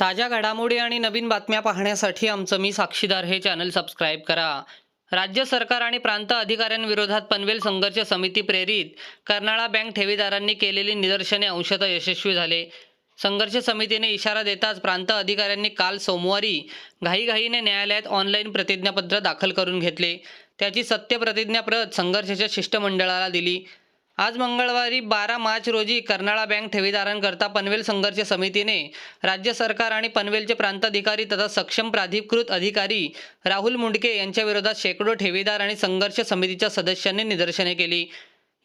ताज्या घडामोडी आणि नवीन बातम्या पाहण्यासाठी आमचं मी साक्षीदार हे चॅनल सबस्क्राईब करा. राज्य सरकार आणि प्रांत अधिकाऱ्यांविरोधात पनवेल संघर्ष समिती प्रेरित कर्नाळा बँक ठेवीदारांनी केलेली निदर्शने अंशतः यशस्वी झाले. संघर्ष समितीने इशारा देताच प्रांत अधिकाऱ्यांनी काल सोमवारी घाईघाईने न्यायालयात ऑनलाईन प्रतिज्ञापत्र दाखल करून घेतले. त्याची सत्य प्रतिज्ञाप्रत संघर्षाच्या शिष्टमंडळाला दिली. आज मंगळवारी बारा मार्च रोजी कर्नाळा बँक ठेवीदारांकरता पनवेल संघर्ष समितीने राज्य सरकार आणि पनवेलचे प्रांताधिकारी तथा सक्षम प्राधिकृत अधिकारी राहुल मुंडके यांच्या विरोधात शेकडो ठेवीदार आणि संघर्ष समितीच्या सदस्यांनी निदर्शने केली.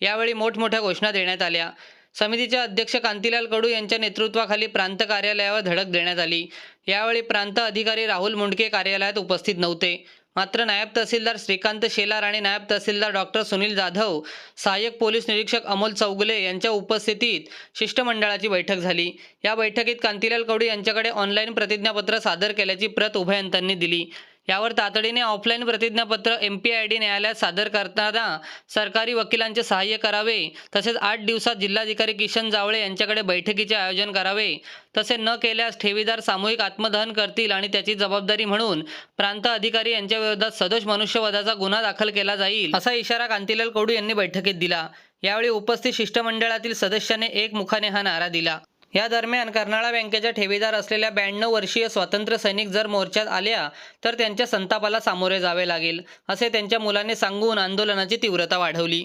यावेळी मोठमोठ्या घोषणा देण्यात आल्या. समितीचे अध्यक्ष कांतीलाल कडू यांच्या नेतृत्वाखाली प्रांत कार्यालयावर धडक देण्यात आली. यावेळी प्रांत अधिकारी राहुल मुंडके कार्यालयात उपस्थित नव्हते. मात्र नायब तहसीलदार श्रीकांत शेलार आणि नायब तहसीलदार डॉक्टर सुनील जाधव सहाय्यक पोलीस निरीक्षक अमोल चौगुले यांच्या उपस्थितीत शिष्टमंडळाची बैठक झाली. या बैठकीत कांतीलाल कवडे यांच्याकडे ऑनलाईन प्रतिज्ञापत्र सादर केल्याची प्रत उभयंतांनी दिली. यावर तातडीने ऑफलाईन प्रतिज्ञापत्र एम पी आय डी न्यायालयात सादर करताना सरकारी वकिलांचे सहाय्य करावे तसेच आठ दिवसात जिल्हाधिकारी किशन जावळे यांच्याकडे बैठकीचे आयोजन करावे. तसे न केल्यास ठेवीदार सामूहिक आत्मदहन करतील आणि त्याची जबाबदारी म्हणून प्रांत अधिकारी यांच्या विरोधात सदोष मनुष्यवधाचा गुन्हा दाखल केला जाईल असा इशारा कांतीलाल कडू यांनी बैठकीत दिला. यावेळी उपस्थित शिष्टमंडळातील सदस्याने एक मुखाने हा नारा दिला. या दरम्यान कर्नाळा बँकेच्या ठेवीदार असलेल्या ब्याण्णव वर्षीय स्वातंत्र्य सैनिक जर मोर्चात आल्या तर त्यांच्या संतापाला सामोरे जावे लागेल असे त्यांच्या मुलाने सांगून आंदोलनाची तीव्रता वाढवली.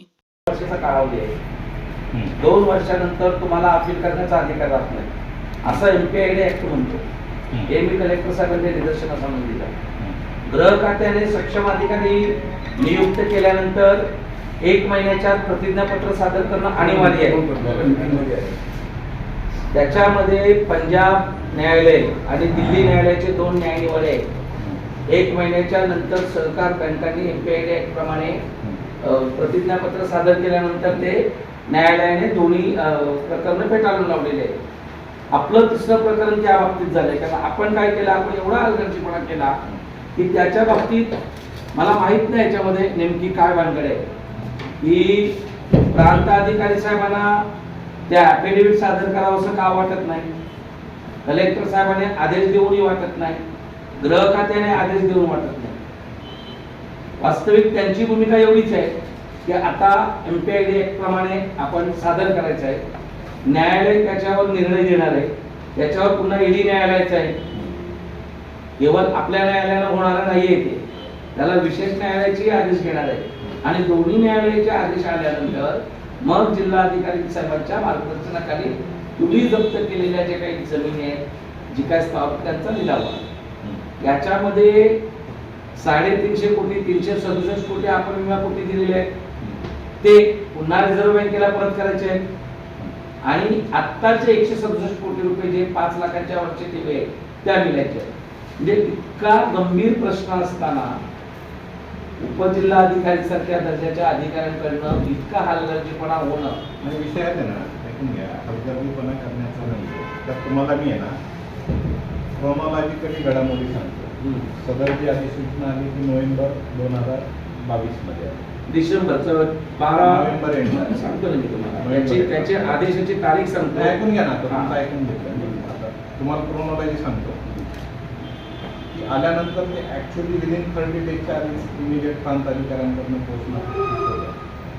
दोन वर्षानंतर तुम्हाला अपील करण्याचा अधिकार राहत नाही. असं एमपीआयडी ऍक्ट म्हणतो. हे मी कलेक्टर साहेबांच्या निदर्शनास आणून दिलं गृह खात्याने सक्षम अधिकारी नियुक्त केल्यानंतर एक महिन्याच्या प्रतिज्ञापत्र सादर करणं अनिवार्य आहे. त्याच्यामध्ये पंजाब न्यायालय आणि दिल्ली न्यायालयाचे दोन न्यायालय आहेत. एक महिन्याच्या नंतर सहकार बँकांनी एम पी आय प्रमाणे प्रतिज्ञापत्र सादर केल्यानंतर ते न्यायालयाने दोन्ही प्रकरण फेटाळून लावलेले आहे आपलं तिसरं प्रकरण त्या बाबतीत झालंय. कारण आपण काय केलं? आपण एवढा अलगर्जीपणा केला की त्याच्या बाबतीत मला माहीत नाही याच्यामध्ये नेमकी काय भानगड आहे. की प्रांत अधिकारी साहेबांना त्या ॲफिडेव्हिट सादर करावं असं का वाटत नाही? कलेक्टर साहेबांनी आदेश देऊनही वाटत नाही. ग्रह खात्याने आदेश देऊन वाटत नाही. वास्तविक त्यांची भूमिका एवढीच आहे की आता एमपीआयडी ऍक्ट प्रमाणे आपण सादर करायचं आहे. न्यायालय त्याच्यावर निर्णय देणार आहे. त्याच्यावर पुन्हा ईडी न्यायालयाचं आहे. केवळ आपल्या न्यायालयानं होणार नाहीये ते. त्याला विशेष न्यायालयाचे आदेश घेणार आहे. आणि दोन्ही न्यायालयाचे आदेश आल्यानंतर मग जिल्हाधिकारी साहेबांच्या मार्गदर्शनाखाली तुम्ही जप्त केलेल्या ज्या काही जमिनी आहेत जी काय स्थापकांचा त्यांचा लिलाव. आहे. याच्यामध्ये साडेतीनशे कोटी तीनशे सदुसष्ट कोटी आपण विमा कोटी दिलेले आहेत. ते पुन्हा रिझर्व्ह बँकेला परत करायचे आहेत. आणि आत्ताचे एकशे सदुसष्ट कोटी रुपये जे पाच लाखांच्या वरचे दिले आहेत त्या मिळायचे आहेत. म्हणजे इतका गंभीर प्रश्न असताना उपजिल्हाधिकारी सारख्या दर्जाच्या अधिकाऱ्यांकडनं इतका हलगर्जीपणा होणं. म्हणजे विषय आहे ना ऐकून घ्या. हलगर्जीपणा करण्याचा नाही तर तुम्हाला मी आहे ना क्रोनॉलॉजिकली घडामोडी सांगतो? सदर जी अधिसूचना आली ती नोव्हेंबर दोन हजार बावीसमध्ये. डिसेंबरचं बारा नोव्हेंबर. सांगतो ना मी तुम्हाला. त्याची आदेशाची तारीख सांगतो. ऐकून घ्या ना आता. तुमचं ऐकून घेतलं. तुम्हाला क्रोनॉलॉजी सांगतो. आल्यानंतर ते ॲक्च्युली विदिन थर्टी डेजच्या आधीच इमिजिएट प्रांत अधिकाऱ्यांकडून पोहोचणं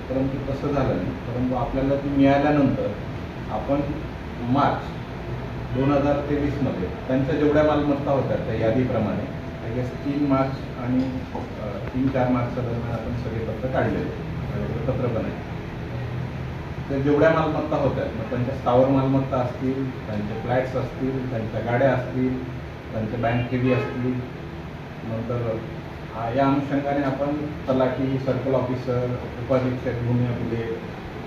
परंतु तसं झालं नाही. परंतु आपल्याला ती मिळाल्यानंतर आपण मार्च दोन हजार तेवीसमध्ये त्यांच्या जेवढ्या मालमत्ता होत्या त्या यादीप्रमाणे आय गेस तीन मार्च आणि तीन चार मार्चच्या दरम्यान आपण सगळे पत्र काढलेले पत्र पण आहे त्या जेवढ्या मालमत्ता होत्या मग त्यांच्या स्थावर मालमत्ता असतील त्यांचे फ्लॅट्स असतील त्यांच्या गाड्या असतील त्यांचे बँक ठेवी असतील. नंतर या अनुषंगाने आपण तलाठी सर्कल ऑफिसर उपाधीक्षक भूमी अभिले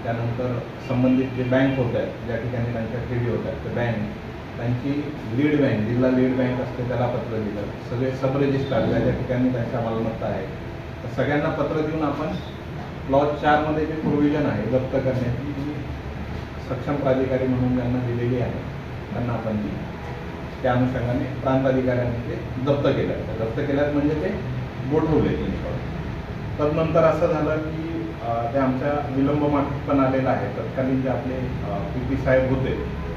त्यानंतर संबंधित जे बँक होत आहेत ज्या ठिकाणी त्यांच्या ठेवी आहेत ते बँक त्यांची लीड बँक जिल्हा लीड बँक असते त्याला पत्र दिलं. सगळे सब रजिस्ट्रार ज्या ज्या ठिकाणी त्यांच्या मालमत्ता आहे. तर सगळ्यांना पत्र देऊन आपण क्लॉज चारमध्ये जे प्रोव्हिजन आहे जप्त करण्याची सक्षम प्राधिकारी म्हणून ज्यांना दिलेली आहे त्यांना आपण दिली. त्या अनुषंगाने प्रांत अधिकाऱ्यांनी ते जप्त केलं. तर जप्त केल्यात म्हणजे ते गोठवले तर नंतर असं झालं की ते आमच्या विलंब माफीत पण आलेलं आहे तत्कालीन जे आपले पी पी साहेब होते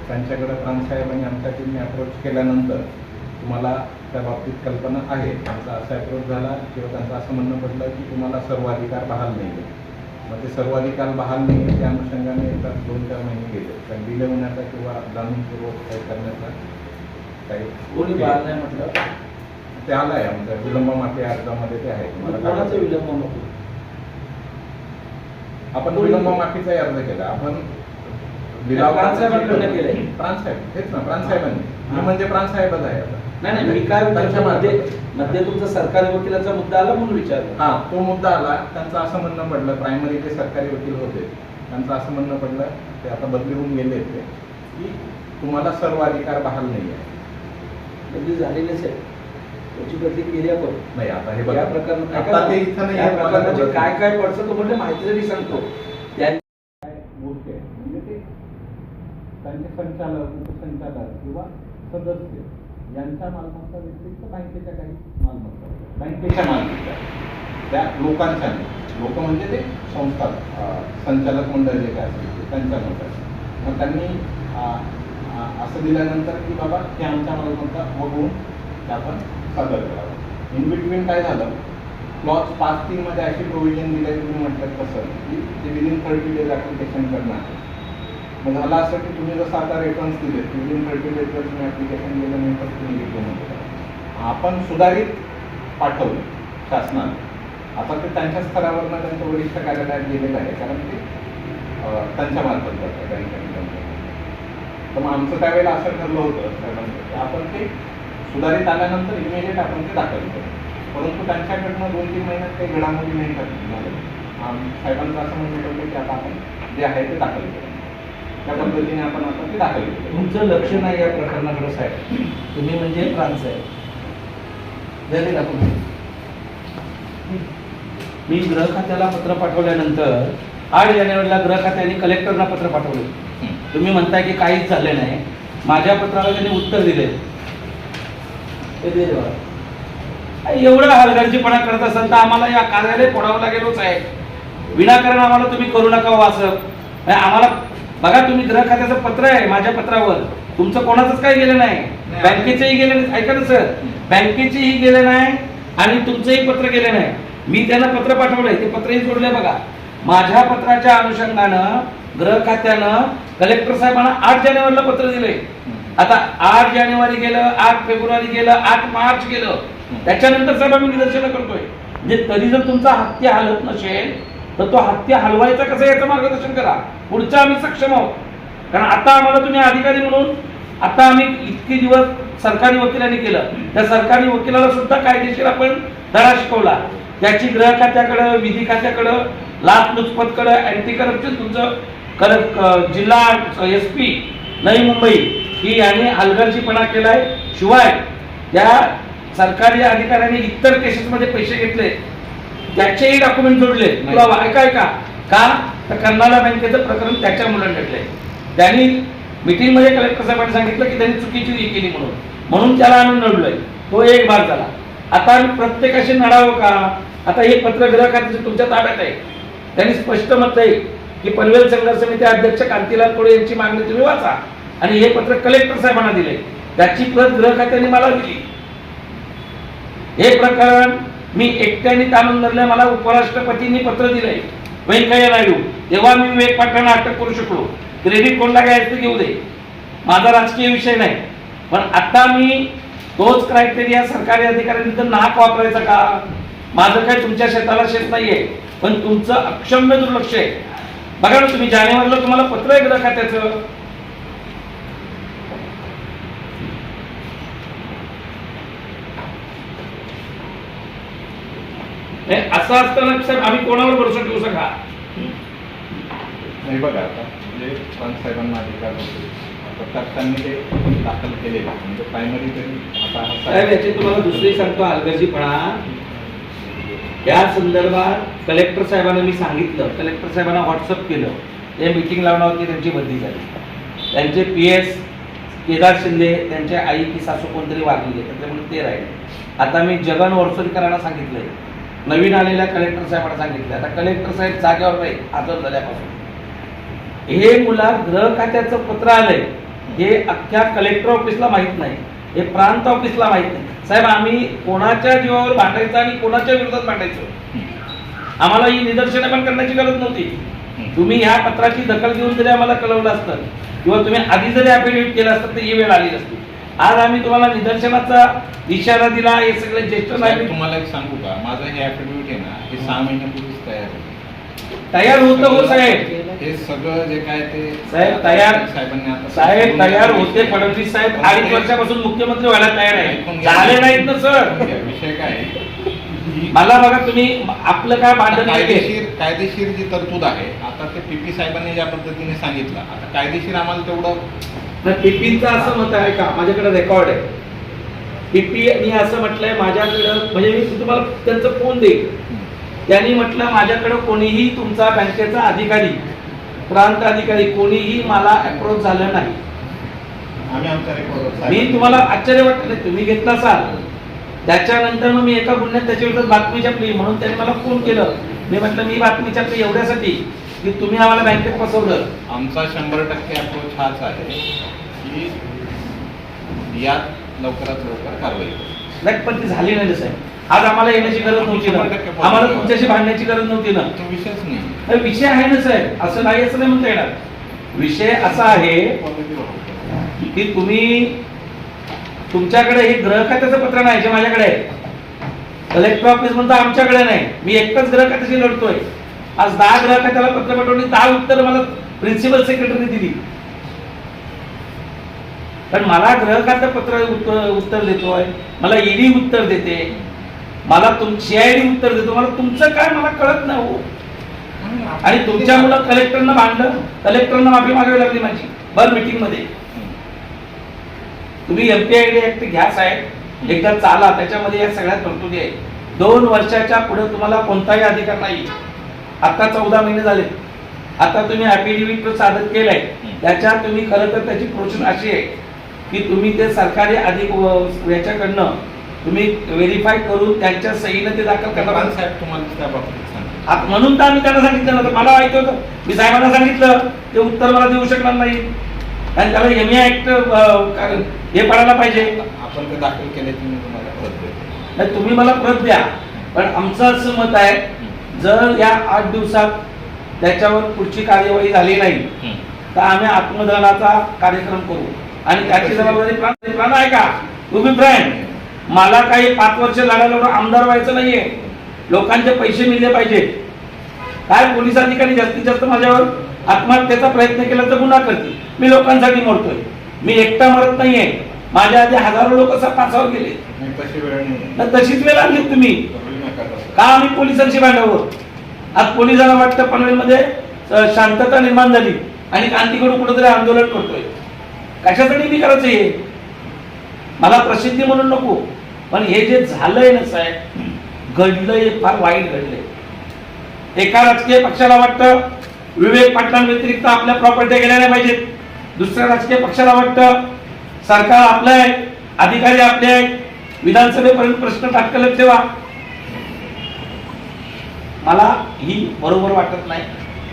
त्यांच्याकडे प्रांतसाहेबांनी आमच्या टीमने अप्रोच केल्यानंतर तुम्हाला त्या बाबतीत कल्पना आहे. त्यांचा असा अप्रोच झाला किंवा त्यांचं असं म्हणणं पडलं की तुम्हाला सर्व अधिकार बहाल नाही आहे मग ते सर्व अधिकार बहाल नाही त्या अनुषंगाने दोन चार महिने गेले. तर डिले होण्याचा किंवा जाणूनपूर्वक काही करण्याचा काही कोणी नाही म्हटलं? ते आलं आहे आमच्या विलंब माफी अर्जामध्ये ते आहे. तुम्हाला कोणाचा विलंब नको? आपण विलंब माफीचाही अर्ज केला. आपण लिलाव- केलंय? हेच ना मी म्हणजे प्रांतसाहेबच आहे आता. नाही नाही मी काय त्यांच्या विचारतो मध्ये मार्फत. मध्ये तुमचा सरकारी वकिलाचा मुद्दा आला म्हणून विचारलं हा तो मुद्दा आला. त्यांचं असं म्हणणं पडलं. प्रायमरी जे सरकारी वकील होते. त्यांचं असं म्हणणं पडलं. ते आता बदली होऊन गेले ते. की तुम्हाला सर्व अधिकार बहाल नाही आहे. बदली झालेलीच आहे त्याची बदली केली आपण. नाही आता हे या प्रकरणात आता ते इथं नाही या आहे, मला प्रकरणाचे काय. काय पडतं तो म्हणजे सांगतो. त्या काय गोष्टी आहेत म्हणजे ते त्यांचे संचालक उपसंचालक किंवा सदस्य यांच्या मालमत्ता व्यतिरिक्त बँकेच्या काही मालमत्ता बँकेच्या मालमत्ता त्या लोकांच्या नाही. लोक म्हणजे ते संस्था अं, संचालक मंडळ जे काय असेल ते त्यांच्या मग त्यांनी अं, असं दिल्यानंतर की बाबा हे आमच्या मालमत्ता बघून ते आपण सादर करावं. इन बिटवीन काय झालं? क्लॉज पाच तीन मध्ये अशी प्रोव्हिजन दिली तुम्ही म्हटलं तसं की ते विदिन थर्टी डेज ऍप्लिकेशन करणार. मग झालं असं की तुम्ही जसं आता रेफरन्स दिले की विदिन थर्टी डेजवर तुम्ही ऍप्लिकेशन तर तुम्ही घेतलं आपण सुधारित पाठवलं शासनाने. आता ते त्यांच्या स्तरावरनं त्यांचं वरिष्ठ कार्यालयात गेलेलं आहे कारण ते त्यांच्या मार्फत जातं बँकेने. तर मग आमचं त्यावेळेला असं ठरलं होतं साहेबांचं आपण ते सुधारित आल्यानंतर इमिजिएट आपण ते दाखल करू. परंतु त्यांच्याकडनं दोन तीन महिन्यात काही घडामोडी नाही झाल्या आम- साहेबांचं असं म्हणणं होतं की आता आपण जे आहे ते दाखल करू. त्या पद्धतीने आपण आता ते दाखल केलं तुमचं लक्ष नाही या प्रकरणाकडे साहेब. तुम्ही म्हणजे फ्रान्स आहे झाले ना तुम्ही मी गृह खात्याला पत्र पाठवल्यानंतर आठ जानेवारीला गृह खात्याने कलेक्टरला पत्र पाठवले. तुम्ही म्हणताय की काहीच झाले नाही. माझ्या पत्राला त्यांनी उत्तर दिले. एवढा हलगर्जीपणा करत असाल तर आम्हाला या कार्यालय फोडावं लागेलच आहे. विनाकारण आम्हाला तुम्ही करू नका नाही, आम्हाला बघा तुम्ही ग्रह खात्याचं पत्र आहे माझ्या पत्रावर. तुमचं कोणाचंच काही गेलं नाही. बँकेचंही गेलं नाही. ऐका ना सर. बँकेचेही गेले नाही आणि तुमचंही पत्र गेले नाही. मी त्यांना पत्र पाठवलंय. ते पत्रही जोडलंय बघा. माझ्या पत्राच्या अनुषंगानं ग्रह खात्यानं कलेक्टर साहेबांना आठ जानेवारीला पत्र दिलंय. आता आठ जानेवारी गेलं आठ फेब्रुवारी गेलं आठ मार्च गेलं. त्याच्यानंतर साहेब आम्ही निदर्शनं करतोय. म्हणजे तरी जर तुमचा हत्ती हलत नसेल तर तो हत्ती हलवायचा कसं याचं मार्गदर्शन करा. पुढचं आम्ही सक्षम आहोत. कारण आता आम्हाला तुम्ही अधिकारी म्हणून आता आम्ही इतके दिवस सरकारी वकिलांनी केलं. त्या सरकारी वकिलाला सुद्धा कायदेशीर आपण धडा शिकवला. त्याची गृह खात्याकडं विधी खात्याकडं लाचलुचपतकडं अँटी करप्शन तुमचं क- जिल्हा एस पी नवी मुंबई ही यांनी हलगर्जीपणा केलाय. शिवाय त्या सरकारी अधिकाऱ्यांनी इतर केसेसमध्ये पैसे घेतले. त्याचेही डॉक्युमेंट जोडले. पुरावा ऐका ऐका. का? तर कर्नाला बँकेचं प्रकरण त्याच्या मुलांना घडलंय त्यांनी मीटिंगमध्ये कलेक्टर साहेबांनी सांगितलं की त्यांनी चुकीची ही केली म्हणून. म्हणून त्याला आम्ही नडलोय. तो एक भाग झाला. आता आम्ही प्रत्येकाशी नडावं का? आता हे पत्र खात्याचं तुमच्या ताब्यात आहे. त्यांनी स्पष्ट मत आहे. की पनवेल संघर्ष समिती अध्यक्ष कांतीलाल कोळे यांची मागणी तुम्ही वाचा. आणि हे पत्र कलेक्टर साहेबांना दिले. त्याची प्रत गृह खात्याने मला दिली. हे प्रकरण मी एकट्याने ताणून धरलंय मला उपराष्ट्रपतींनी पत्र दिलंय. व्यंकय्या नायडू तेव्हा मी विवेक पाटलांना अटक करू शकलो. क्रेडिट कोणला घ्यायचं घेऊ दे. माझा राजकीय विषय नाही. पण आता मी तोच क्रायटेरिया सरकारी अधिकाऱ्यांनी नाक वापरायचा का? माझं काय तुमच्या शेताला शेत नाहीये. पण तुमचं अक्षम्य दुर्लक्ष आहे. बघा ना तुम्ही जानेवारीला तुम्हाला पत्र आहे गृह खात्याचं असं असताना साहेब आम्ही कोणावर भरोसा ठेवू शका नाही बघा आता म्हणजे साहेबांना अधिकार होते. आता त्यांनी ते दाखल केलेलं. म्हणजे प्रायमरी तरी आता साहेब याची तुम्हाला दुसरी सांगतो हलगर्जीपणा या संदर्भात कलेक्टर साहेबांना मी सांगितलं. कलेक्टर साहेबांना व्हॉट्सअप केलं. ते मीटिंग होती त्यांची बदली झाली. त्यांचे पी एस केदार शिंदे त्यांच्या आई की सासू कोणतरी वागले त्याच्यामुळे ते राहिले. आता मी जगन वरसोलीकरांना सांगितलंय. नवीन आलेल्या कलेक्टर साहेबांना सांगितलं आता कलेक्टर साहेब जागेवर नाही आजार झाल्यापासून. हे मुला गृह खात्याचं पत्र आलंय. हे अख्ख्या कलेक्टर ऑफिसला माहीत नाही. हे प्रांत ऑफिसला माहीत नाही. साहेब आम्ही कोणाच्या जीवावर भांडायचं आणि कोणाच्या विरोधात भांडायचं? आम्हाला ही निदर्शनं पण करण्याची गरज नव्हती. तुम्ही ह्या पत्राची दखल घेऊन जरी आम्हाला कळवलं असतं किंवा तुम्ही आधी जरी अफिडेव्हिट केलं असतं तर ही वेळ आली नसती. आज आम्ही तुम्हाला निदर्शनाचा इशारा दिला हे सगळे ज्येष्ठ साहेब, तुम्हाला एक सांगू का? माझं हे ऍफिडेव्हिट आहे ना हे सहा महिन्यापूर्वीच तयार आहे. तयार होतं हो साहेब. हे सगळं जे काय ते साहेब, तयार- साहेबांनी आता साहेब तयार होते फडणवीस साहेब. अडीच वर्षापासून मुख्यमंत्री व्हायला तयार आहे. झाले नाहीत ना सर. विषय काय मला बघा तुम्ही आपलं काय भांडण ते. कायदेशीर कायदेशीर जी तरतूद आहे आता ते पीपी साहेबांनी ज्या पद्धतीने सांगितलं आता कायदेशीर आम्हाला तेवढं पिपीचं असं मत आहे का? माझ्याकडे रेकॉर्ड आहे. पिपी मी असं म्हटलंय माझ्याकडं म्हणजे मी तुम्हाला त्यांचं फोन देईल त्यांनी म्हटलं माझ्याकडे कोणीही तुमचा बँकेचा अधिकारी प्रांत अधिकारी कोणीही मला अप्रोच झालं नाही. मी तुम्हाला आश्चर्य वाटलं नाही तुम्ही घेतला असाल. त्याच्यानंतर मग मी एका गुन्ह्यात त्याच्या विरोधात बातमी छापली म्हणून त्यांनी मला फोन केलं. मी म्हटलं मी बातमी छापली एवढ्यासाठी की तुम्ही आम्हाला बँकेत फसवलं. आमचा शंभर टक्के अप्रोच हाच आहे की यात लवकरात लवकर कारवाई करू. नाही पण ती झाली नाही साहेब. आज आम्हाला येण्याची गरज नव्हती ना. आम्हाला तुमच्याशी भांडण्याची गरज नव्हती ना. तो विषयच नाही. नाही, विषय आहे ना साहेब. असं नाही असं नाही म्हणता येणार. विषय असा आहे की तुम्ही तुमच्याकडे हे ग्रह खात्याचं पत्र नाही जे माझ्याकडे आहे. कलेक्टर ऑफिस म्हणतो आमच्याकडे नाही. मी एकटाच ग्रह खात्याशी लढतोय. आज दहा ग्रह खात्याला पत्र पाठवली दहा उत्तर मला प्रिन्सिपल सेक्रेटरी दिली. पण मला ग्रह खातं पत्र उत्तर उत्तर देतोय मला ईडी उत्तर देते मला तुम सीआयडी उत्तर देतो मला तुमचं काय मला कळत नाही हो. आणि तुमच्यामुळं कलेक्टरनं मांडलं कलेक्टरनं माफी मागावी लागली माझी. बर मीटिंगमध्ये तुम्ही एमपीआयडी ऍक्ट घ्या साहेब एकदा चाला त्याच्यामध्ये या सगळ्या तरतुदी आहेत. दोन वर्षाच्या पुढे तुम्हाला कोणताही अधिकार नाही. आता चौदा महिने झाले. आता तुम्ही अफिडेव्हिट सादर केलंय त्याच्यात तुम्ही खरं तर त्याची प्रोसेस अशी आहे की तुम्ही ते सरकारी अधिक याच्याकडनं तुम्ही व्हेरीफाय करून त्यांच्या सहीनं ते दाखल करणार साहेब तुम्हाला म्हणून तर आम्ही त्यांना सांगितलं मला माहिती होतं. मी साहेबांना सांगितलं ते उत्तर मला देऊ शकणार नाही. आणि त्याला एम ऍक्ट हे पडायला पाहिजे. आपण ते दाखल केले मी तुम्हाला परत देतो नाही तुम्ही मला परत द्या. पण आमचं असं मत आहे जर या आठ दिवसात त्याच्यावर पुढची कार्यवाही झाली नाही तर आम्ही आत्मदहनाचा कार्यक्रम करू. आणि त्याची जबाबदारी प्रांत आहे का? तुम्ही फ्रेंड मला काही पाच वर्ष एवढं आमदार व्हायचं नाहीये. लोकांचे पैसे मिळले पाहिजे काय पोलीस अधिकारी जास्तीत जास्त माझ्यावर? आत्महत्येचा प्रयत्न केला तर गुन्हा करतील. मी लोकांसाठी मरतोय मी एकटा मरत नाहीये. माझ्या आधी हजारो लोक पाचावर गेले. तशीच वेळ आणली तुम्ही. का आम्ही पोलिसांशी भांडावं? आज पोलिसांना वाटतं पनवेलमध्ये शांतता निर्माण झाली आणि क्रांतीकडून कुठेतरी आंदोलन करतोय. कशासाठी मी करायचं हे? मला प्रसिद्धी म्हणून नको. पण हे जे झालंय ना साहेब घडलंय फार वाईट घडलंय. एका राजकीय पक्षाला वाटतं विवेक पाटलांव्यतिरिक्त आपल्या प्रॉपर्टी गेल्या नाही पाहिजेत. दुसऱ्या राजकीय पक्षाला वाटतं सरकार आपलं आहे अधिकारी आपले आहेत. विधानसभेपर्यंत प्रश्न टाकलेत ठेवा. मला ही बरोबर वाटत नाही.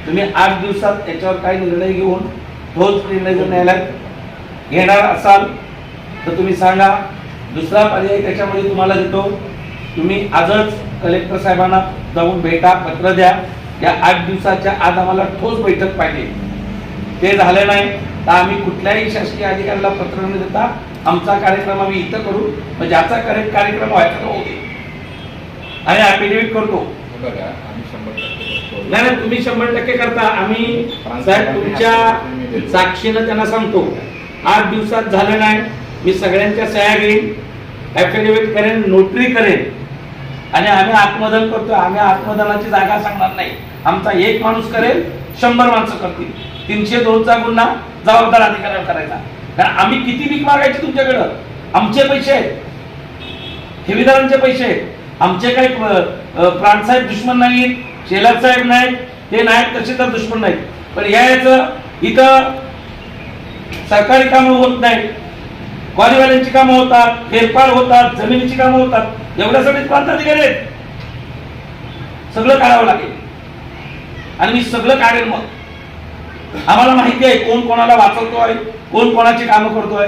तुम्ही आठ दिवसात याच्यावर काही निर्णय घेऊन ठोस निर्णय जर न्यायालयात घेणार असाल तर तुम्ही सांगा. दुसरा पर्याय त्याच्यामध्ये तुम्हाला देतो. तुम्ही आजच कलेक्टर साहेबांना जाऊन भेटा पत्र द्या. या आठ दिवसाच्या आज आम्हाला ठोस बैठक पाहिजे ते झालं नाही तर आम्ही कुठल्याही शासकीय अधिकाऱ्याला पत्र न देता आमचा कार्यक्रम आम्ही इथं करू. मग ज्याचा कार्य- कार्यक्रम व्हायचा तो दे आणि अफिडेव्हिट करतो. नाही नाही तुम्ही शंभर टक्के करता. आम्ही साहेब तुमच्या साक्षीनं त्यांना सांगतो. आठ दिवसात झालं नाही. मी सगळ्यांच्या सह्या घेईन. ऍफिडेव्हिट करेन नोटरी करेन. आणि आम्ही आत्मदान करतो आम्ही आत्मदानाची जागा सांगणार नाही. आमचा एक माणूस करेल शंभर माणसं करतील. तीनशे दोनचा गुन्हा जबाबदार अधिकाऱ्यावर करायचा. कारण आम्ही किती भीक मागायची तुमच्याकडं? आमचे पैसे आहेत. ठेवीदारांचे पैसे आहेत. आमचे काही प्राणसाहेब दुश्मन नाहीत शेलार साहेब नाहीत ते नाहीत तसे तर दुश्मन नाहीत. पण याचं इथं सरकारी कामं होत नाहीत. कॉलीवाल्यांची कामं होतात फेरफार होतात जमिनीची कामं होतात. एवढ्यासाठी प्रांताधिकारी आहेत. सगळं काढावं लागेल. आणि मी सगळं काढेल मग. आम्हाला माहिती आहे कोण कोणाला वाचवतो आहे कोण कोणाची कामं करतोय.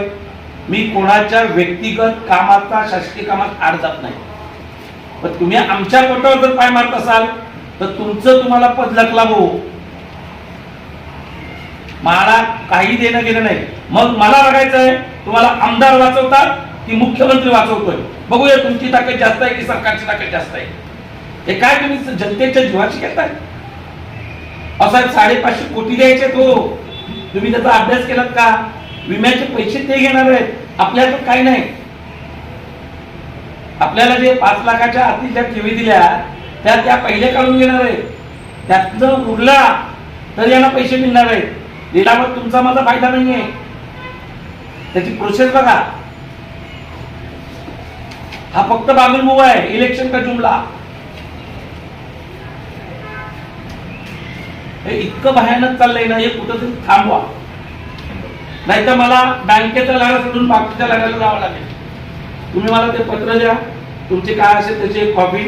मी कोणाच्या व्यक्तिगत कामाचा शासकीय कामात आड जात नाही. पण तुम्ही आमच्या पोटावर जर पाय मारत असाल तर तुमचं तुम्हाला पद लकलावो मला काही देणं गेलं नाही. मग मला बघायचं आहे तुम्हाला आमदार वाचवतात ती मुख्यमंत्री वाचवतोय. बघूया तुमची ताकद जास्त आहे की सरकारची ताकद जास्त आहे. हे काय तुम्ही जनतेच्या जीवाची घेताय? असा साडेपाचशे कोटी द्यायचे तो. तुम्ही त्याचा अभ्यास केलात का? विम्याचे पैसे ते घेणार आहेत. आपल्याकडे काय नाही. आपल्याला जे पाच लाखाच्या आतील ज्या ठेवी दिल्या त्या त्या पहिले काढून घेणार आहेत. त्यातनं उरला तर यांना पैसे मिळणार आहेत. लिलावात तुमचा माझा फायदा नाहीये. त्याची प्रोसेस बघा. हा फक्त बागुल मुवा आहे. इलेक्शन का जुमला? हे इतकं भयानक चाललंय ना हे कुठंतरी थांबवा. नाही तर मला बँकेचा लढा सोडून बाकीच्या लढ्याला जावं लागेल. तुम्ही मला ते पत्र द्या. तुमची काय असेल त्याची एक कॉपी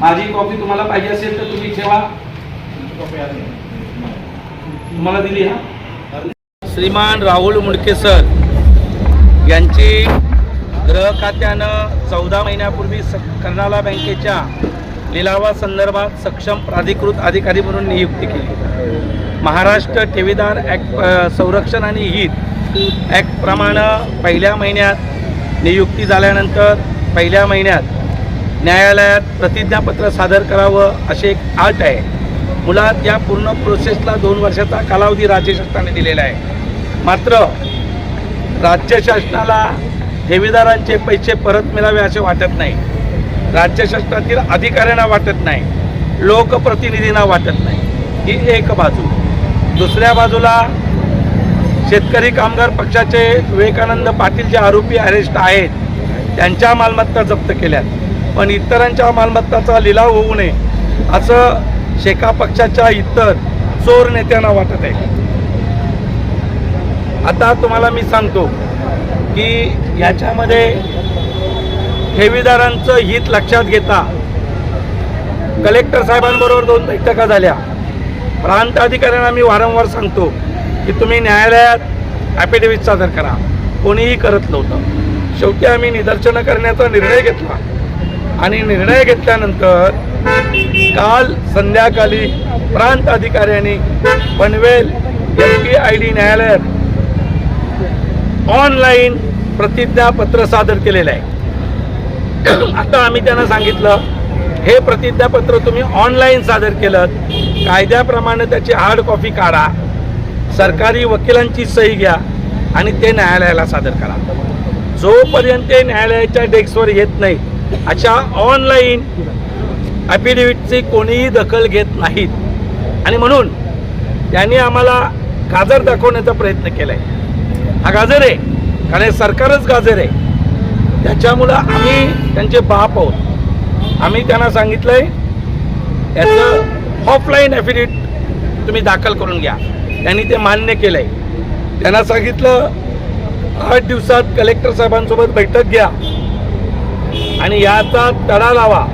माझी कॉपी तुम्हाला पाहिजे असेल तर तुम्ही ठेवा. तुम्हाला दिली हा? श्रीमान राहुल मुंडके सर यांची गृह खात्यानं चौदा महिन्यापूर्वी स कर्नाला बँकेच्या लिलावासंदर्भात सक्षम प्राधिकृत अधिकारी म्हणून नियुक्ती केली. महाराष्ट्र ठेवीदार ॲक्ट संरक्षण आणि हित ॲक्टप्रमाणे पहिल्या महिन्यात नियुक्ती झाल्यानंतर पहिल्या महिन्यात न्यायालयात प्रतिज्ञापत्र सादर करावं अशी एक अट आहे. मुलात या पूर्ण प्रोसेसला दोन वर्षाचा कालावधी राज्य शासनाने दिलेला आहे. मात्र राज्य शासनाला ठेवीदारांचे पैसे परत मिळावे असे वाटत नाही. राज्य शासनातील अधिकाऱ्यांना वाटत नाही. लोकप्रतिनिधींना वाटत नाही. ही एक बाजू. दुसऱ्या बाजूला शेतकरी कामगार पक्षाचे विवेकानंद पाटील जे आरोपी अरेस्ट आहेत त्यांच्या मालमत्ता जप्त केल्यात. पण इतरांच्या मालमत्ताचा लिलाव होऊ नये असं शेका पक्षाच्या इतर चोर नेत्यांना वाटत आहे. आता तुम्हाला मी सांगतो की याच्यामध्ये ठेवीदारांचं हित लक्षात घेता कलेक्टर साहेबांबरोबर दोन बैठका झाल्या. प्रांत अधिकाऱ्यांना मी वारंवार सांगतो की तुम्ही न्यायालयात ॲफिडेव्हिट सादर करा. कोणीही करत नव्हतं. शेवटी आम्ही निदर्शनं करण्याचा निर्णय घेतला. आणि निर्णय घेतल्यानंतर काल संध्याकाळी प्रांत अधिकाऱ्यांनी Panvel M P I D न्यायालयात ऑनलाईन प्रतिज्ञापत्र सादर केलेलं आहे. आता आम्ही त्यांना सांगितलं हे प्रतिज्ञापत्र तुम्ही ऑनलाईन सादर केलं कायद्याप्रमाणे त्याची हार्ड कॉपी काढा सरकारी वकिलांची सही घ्या आणि ते न्यायालयाला सादर करा. जोपर्यंत ते न्यायालयाच्या डेस्कवर येत नाही अशा ऑनलाईन ॲफिडेव्हिटची कोणीही दखल घेत नाहीत. आणि म्हणून त्यांनी आम्हाला गाजर दाखवण्याचा प्रयत्न केला आहे हा गाजर आहे. कारण हे सरकारच गाजर आहे. त्याच्यामुळं आम्ही त्यांचे बाप आहोत. आम्ही त्यांना सांगितलं आहे याचं ऑफलाईन ॲफिडेविट तुम्ही दाखल करून घ्या. त्यांनी ते मान्य केलं आहे त्यांना सांगितलं आठ दिवसात कलेक्टर साहेबांसोबत बैठक घ्या. आणि याचा तडा लावा.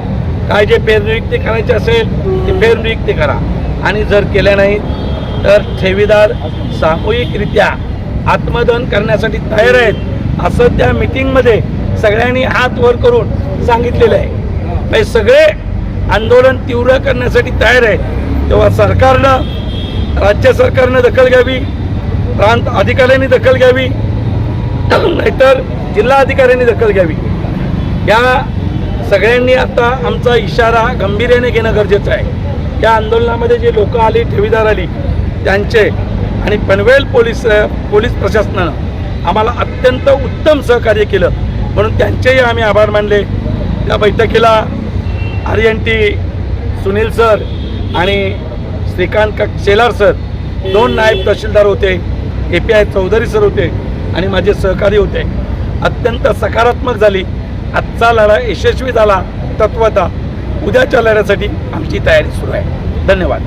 काय जे फेरनियुक्ती करायची असेल ते फेरनियुक्ती करा. आणि जर केल्या नाही तर ठेवीदार सामूहिकरित्या आत्मदहन करण्यासाठी तयार आहेत असं त्या मिटिंगमध्ये सगळ्यांनी हात वर करून सांगितलेलं आहे. म्हणजे सगळे आंदोलन तीव्र करण्यासाठी तयार आहेत तेव्हा सरकारनं राज्य सरकारनं दखल घ्यावी प्रांत अधिकाऱ्यांनी दखल घ्यावी नाहीतर जिल्हा अधिकाऱ्यांनी दखल घ्यावी. या सगळ्यांनी आता आमचा इशारा गंभीर्याने घेणं गरजेचं आहे. या आंदोलनामध्ये जे लोक आली ठेवीदार आली त्यांचे आणि पनवेल पोलीस पोलीस प्रशासनानं आम्हाला अत्यंत उत्तम सहकार्य केलं. म्हणून त्यांचेही आम्ही आभार मानले. त्या बैठकीला R N T Sunil sir आणि श्रीकांत का शेलार सर दोन नायब तहसीलदार होते A P I Chaudhari sir होते आणि माझे सहकारी होते. अत्यंत सकारात्मक झाली. आजचा लढा यशस्वी झाला तत्वता उद्याच्या लढ्यासाठी आमची तयारी सुरू आहे. धन्यवाद.